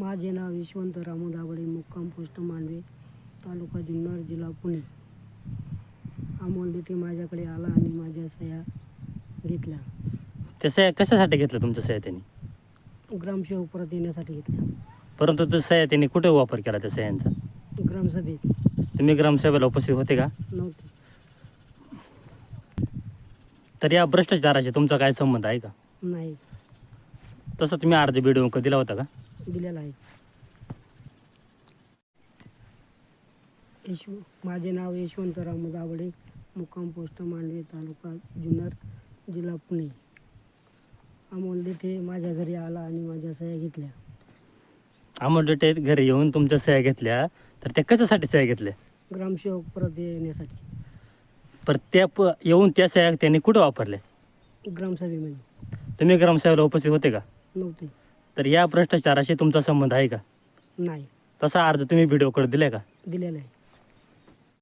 माझे नाव यशवंत रामू दाबळे मुक्काम पोस्ट मांडवे तालुका जुन्नर जिल्हा पुणे. अमोल देठे माझ्याकडे आला आणि माझ्या सह्या घेतल्या. त्या सह्या कशासाठी घेतल्या तुमच्या सह्या त्यांनी? ग्रामसेवक परत येण्यासाठी घेतल्या. परंतु त्या सह्या त्यांनी कुठे वापर केला त्या सह्यांचा? ग्रामसभेत. तुम्ही ग्रामसभेला उपस्थित होते का? नव्हते. तर या भ्रष्टाचाराशी तुमचा काय संबंध आहे का? नाही. तसं तुम्ही अर्ज बिडवून दिला होता का? दिलेला आहे. यशव माझे नाव यशवंत रामू दाबळे मुक्काम पोस्ट मांडवे तालुका जुन्नर जिल्हा पुणे. अमोल देठे माझ्या घरी आला आणि माझ्या सह्या घेतल्या. आमोडेटे घरी येऊन तुमच्या सह्या घेतल्या. तर त्या कशासाठी सह्या घेतल्या? ग्रामसेवक परत येण्यासाठी. पर त्या प येऊन त्या सह्या त्यांनी कुठं वापरल्या? ग्रामसभेमध्ये. तुम्ही ग्रामसभेला उपस्थित होते का? नव्हते. तर या भ्रष्टाचाराशी तुमचा संबंध आहे का? नाही. तसा अर्ज तुम्ही व्हिडिओकडे दिलाय का? दिलेला आहे.